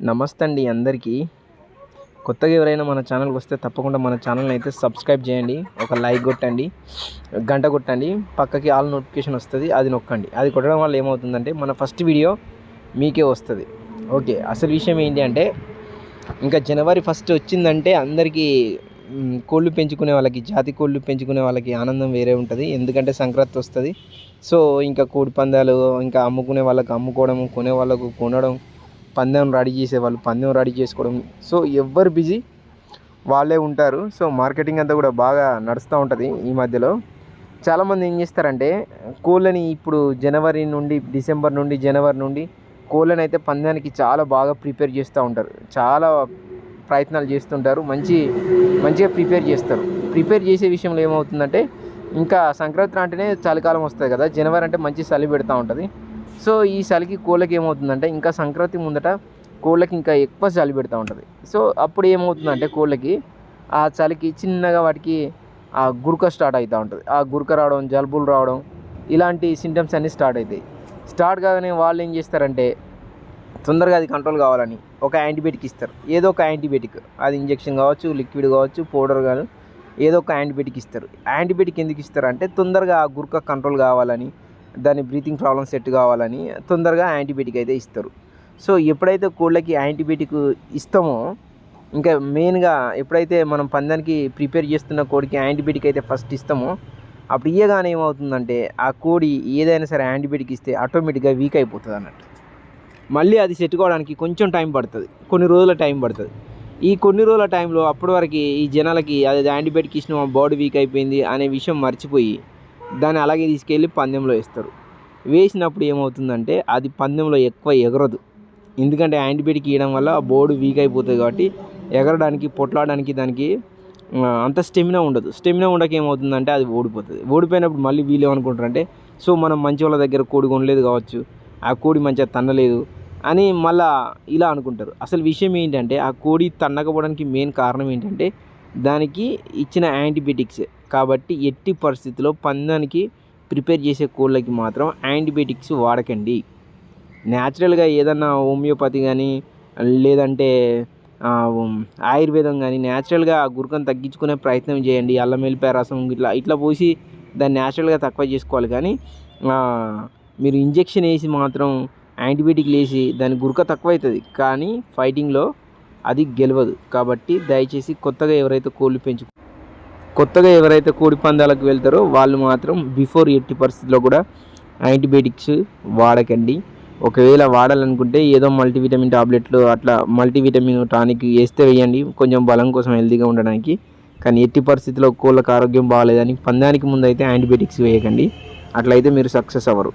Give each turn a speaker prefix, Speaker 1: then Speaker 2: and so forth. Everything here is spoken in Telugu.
Speaker 1: నమస్తే అండి అందరికీ. కొత్తగా ఎవరైనా మన ఛానల్కి వస్తే తప్పకుండా మన ఛానల్ని అయితే సబ్స్క్రైబ్ చేయండి. ఒక లైక్ కొట్టండి. గంట కొట్టండి. పక్కకి ఆల్ నోటిఫికేషన్ వస్తుంది అది నొక్కండి. అది కొట్టడం వల్ల ఏమవుతుందంటే మన ఫస్ట్ వీడియో మీకే వస్తుంది. ఓకే అసలు విషయం ఏంటి అంటే ఇంకా జనవరి ఫస్ట్ వచ్చిందంటే అందరికీ కోళ్ళు పెంచుకునే వాళ్ళకి జాతి కోళ్ళు పెంచుకునే వాళ్ళకి ఆనందం వేరే ఉంటుంది. ఎందుకంటే సంక్రాంతి వస్తుంది. సో ఇంకా కోడి పందాలు ఇంకా అమ్ముకునే వాళ్ళకి అమ్ముకోవడం కొనే వాళ్ళకు కొనడం పందెం రెడీ చేసే వాళ్ళు పందెం రెడీ చేసుకోవడం. సో ఎవ్వరు బిజీ వాళ్ళే ఉంటారు. సో మార్కెటింగ్ అంతా కూడా బాగా నడుస్తూ ఉంటుంది ఈ మధ్యలో. చాలామంది ఏం చేస్తారంటే కోళ్ళని ఇప్పుడు జనవరి నుండి డిసెంబర్ నుండి జనవరి నుండి కోళ్ళని అయితే పందానికి చాలా బాగా ప్రిపేర్ చేస్తూ ఉంటారు. చాలా ప్రయత్నాలు చేస్తుంటారు. మంచి మంచిగా ప్రిపేర్ చేస్తారు. ప్రిపేర్ చేసే విషయంలో ఏమవుతుందంటే ఇంకా సంక్రాంతి అంటేనే చలికాలం వస్తుంది కదా. జనవరి అంటే మంచి చలి పెడతా ఉంటుంది. సో ఈ చలికి కోళ్ళకి ఏమవుతుందంటే ఇంకా సంక్రాంతి ముందట కోళ్ళకి ఇంకా ఎక్కువ చలి పెడతా ఉంటుంది. సో అప్పుడు ఏమవుతుందంటే కోళ్ళకి ఆ చలికి చిన్నగా వాటికి ఆ గురక స్టార్ట్ అవుతూ ఉంటుంది. ఆ గురక రావడం జలుబులు రావడం ఇలాంటి సింటమ్స్ అన్నీ స్టార్ట్ అవుతాయి స్టార్ట్ కాగానే వాళ్ళు ఏం చేస్తారంటే తొందరగా అది కంట్రోల్ కావాలని ఒక యాంటీబయాటిక్ ఇస్తారు. ఏదో ఒక యాంటీబయాటిక్. అది ఇంజెక్షన్ కావచ్చు లిక్విడ్ కావచ్చు పౌడర్ కానీ ఏదో ఒక యాంటీబయాటిక్ ఇస్తారు. యాంటీబయాటిక్ ఎందుకు ఇస్తారు అంటే తొందరగా ఆ గురక కంట్రోల్ కావాలని దాని బ్రీతింగ్ ప్రాబ్లం సెట్ కావాలని తొందరగా యాంటీబయాటిక్ అయితే ఇస్తారు. సో ఎప్పుడైతే కోళ్ళకి యాంటీబయాటిక్ ఇస్తామో ఇంకా మెయిన్గా ఎప్పుడైతే మనం పందానికి ప్రిపేర్ చేస్తున్న కోడికి యాంటీబయాటిక్ అయితే ఫస్ట్ ఇస్తామో అప్పుడు ఇయ్యగానే ఏమవుతుందంటే ఆ కోడి ఏదైనా సరే యాంటీబయాటిక్ ఇస్తే ఆటోమేటిక్గా వీక్ అయిపోతుంది అన్నట్టు. మళ్ళీ అది సెట్ కావడానికి కొంచెం టైం పడుతుంది. కొన్ని రోజుల టైం పడుతుంది. ఈ కొన్ని రోజుల టైంలో అప్పటి వరకు ఈ జనాలకి అది యాంటీబయాటిక్ ఇచ్చిన బాడీ వీక్ అయిపోయింది అనే విషయం మర్చిపోయి దాన్ని అలాగే తీసుకెళ్ళి పందెంలో వేస్తారు. వేసినప్పుడు ఏమవుతుందంటే అది పందెంలో ఎక్కువ ఎగరదు. ఎందుకంటే యాంటీబయాటిక్ ఇవ్వడం వల్ల బోర్డు వీక్ అయిపోతుంది కాబట్టి ఎగరడానికి పొట్లాడడానికి దానికి అంత స్టెమినా ఉండదు. స్టెమినా ఉండక ఏమవుతుందంటే అది ఓడిపోతుంది. ఓడిపోయినప్పుడు మళ్ళీ వీళ్ళు ఏమనుకుంటారంటే సో మనం మంచి వాళ్ళ దగ్గర కోడి కొనలేదు కావచ్చు ఆ కోడి మంచిగా తన్నలేదు అని మళ్ళా ఇలా అనుకుంటారు. అసలు విషయం ఏంటంటే ఆ కోడి తన్నకపోవడానికి మెయిన్ కారణం ఏంటంటే దానికి ఇచ్చిన యాంటీబయాటిక్స్. కాబట్టి ఎట్టి పరిస్థితుల్లో పందానికి ప్రిపేర్ చేసే కోళ్ళకి మాత్రం యాంటీబయాటిక్స్ వాడకండి. న్యాచురల్గా ఏదన్నా హోమియోపతి కానీ లేదంటే ఆయుర్వేదం కానీ న్యాచురల్గా ఆ గురకను తగ్గించుకునే ప్రయత్నం చేయండి. అల్లం వెల్లిపాయ రసం ఇట్లా ఇట్లా పోసి దాన్ని న్యాచురల్గా తక్కువ చేసుకోవాలి. కానీ మీరు ఇంజెక్షన్ వేసి మాత్రం యాంటీబయాటిక్లు వేసి దాని గురక తక్కువ అవుతుంది కానీ ఫైటింగ్లో అది గెలవదు. కాబట్టి దయచేసి కొత్తగా ఎవరైతే కోళ్ళు పెంచు కొత్తగా ఎవరైతే కోడి పందాలకు వెళ్తారో వాళ్ళు మాత్రం బిఫోర్ ఎట్టి పరిస్థితుల్లో కూడా యాంటీబయాటిక్స్ వాడకండి. ఒకవేళ వాడాలనుకుంటే ఏదో మల్టీవిటమిన్ టాబ్లెట్లు అట్లా మల్టీవిటమిన్ టానిక్ వేస్తే వేయండి. కొంచెం బలం కోసం హెల్తీగా ఉండడానికి. కానీ ఎట్టి పరిస్థితుల్లో కోళ్ళకు ఆరోగ్యం బాగాలేదని పందానికి ముందు అయితే యాంటీబయాటిక్స్ వేయకండి. అట్లయితే మీరు సక్సెస్ అవ్వరు.